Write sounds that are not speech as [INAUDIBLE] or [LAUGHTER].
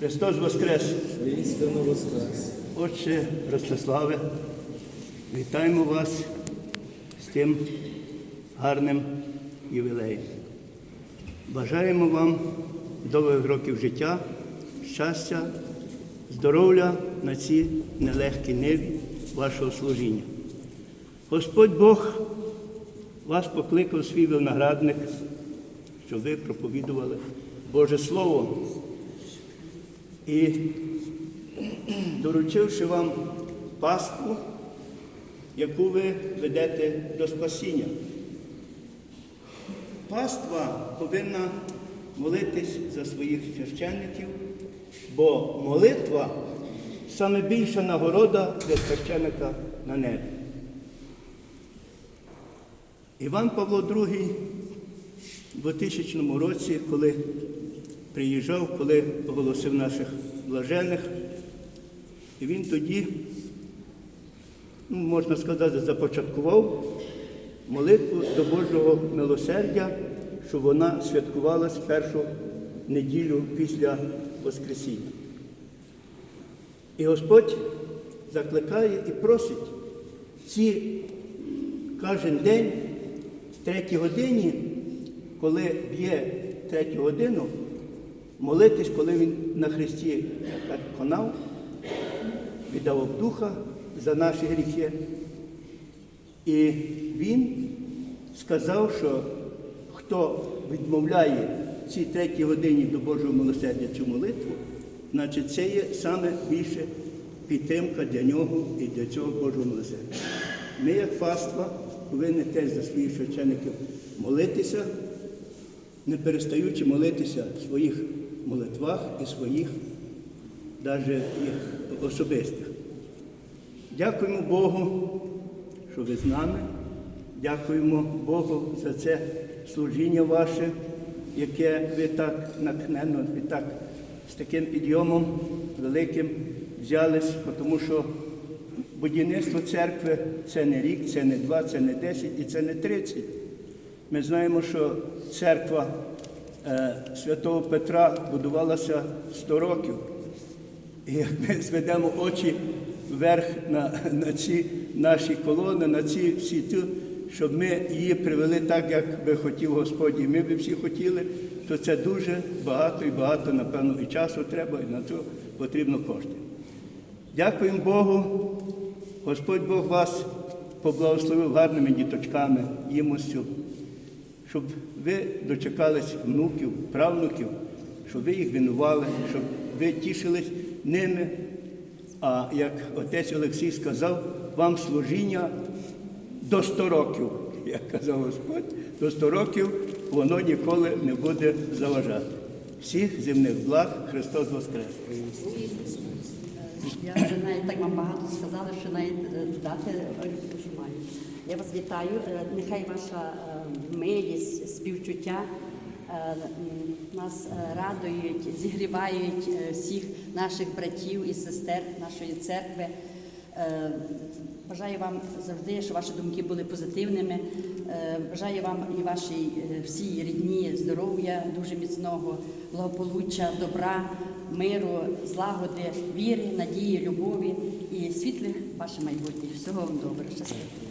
Христос Воскрес! Воскрес. Отче Ростиславе, вітаємо вас з тим гарним ювілеєм. Бажаємо вам довгих років життя, щастя, здоров'я на ці нелегкі ниві вашого служіння. Господь Бог вас покликав свій виноградник, щоб ви проповідували Боже Слово. І доручивши вам пастку, яку ви ведете до спасіння. Паства повинна молитись за своїх священників, бо молитва саме більша нагорода для священника на небі. Іван Павло II у 2000 році, коли приїжджав, коли оголосив наших блажених, і він тоді, ну, можна сказати, започаткував молитву до Божого милосердя, щоб вона святкувалась першу неділю після Воскресіння. І Господь закликає і просить ці кожен день, в третій годині, коли б'є третю годину, молитись, коли він на Христі конав, віддав духа за наші гріхи. І він сказав, що хто відмовляє цій третій годині до Божого милосердя цю молитву, значить це є саме більше підтримка для нього і для цього Божого милосердя. Ми, як паства, повинні теж за своїх священиків молитися, не перестаючи молитися в своїх молитвах і своїх, навіть особистих. Дякуємо Богу, що ви з нами. Дякуємо Богу за це служіння ваше, яке ви так натхненно, ви так з таким підйомом великим взялись, тому що будівництво церкви це не рік, це не два, це не десять і це не тридцять. Ми знаємо, що церква е, святого Петра будувалася 100 років. І як ми зведемо очі вверх на, на ці наші колони, на ці всі ту, щоб ми її привели так, як би хотів Господь, і ми би всі хотіли, то це дуже багато і багато, напевно, і часу треба, і на це потрібно кошти. Дякуємо Богу. Господь Бог вас поблагословив гарними діточками, їмостю, щоб ви дочекались внуків, правнуків, щоб ви їх винували, щоб ви тішились ними. А як отець Олексій сказав, вам служіння до 100 років, [LAUGHS] як казав Господь, до 100 років воно ніколи не буде заважати. Всіх земних благ Христос Воскрес! Я вже навіть так вам багато сказали, що навіть е, додати е, маю. Я вас вітаю. Е, Нехай ваша е, милість, співчуття е, нас радують, зігрівають всіх наших братів і сестер нашої церкви. Бажаю вам завжди, щоб ваші думки були позитивними. Бажаю вам і вашій всій рідні здоров'я, дуже міцного, благополуччя, добра, миру, злагоди, віри, надії, любові і світлих ваше майбутнє. Всього вам добре, щасливо.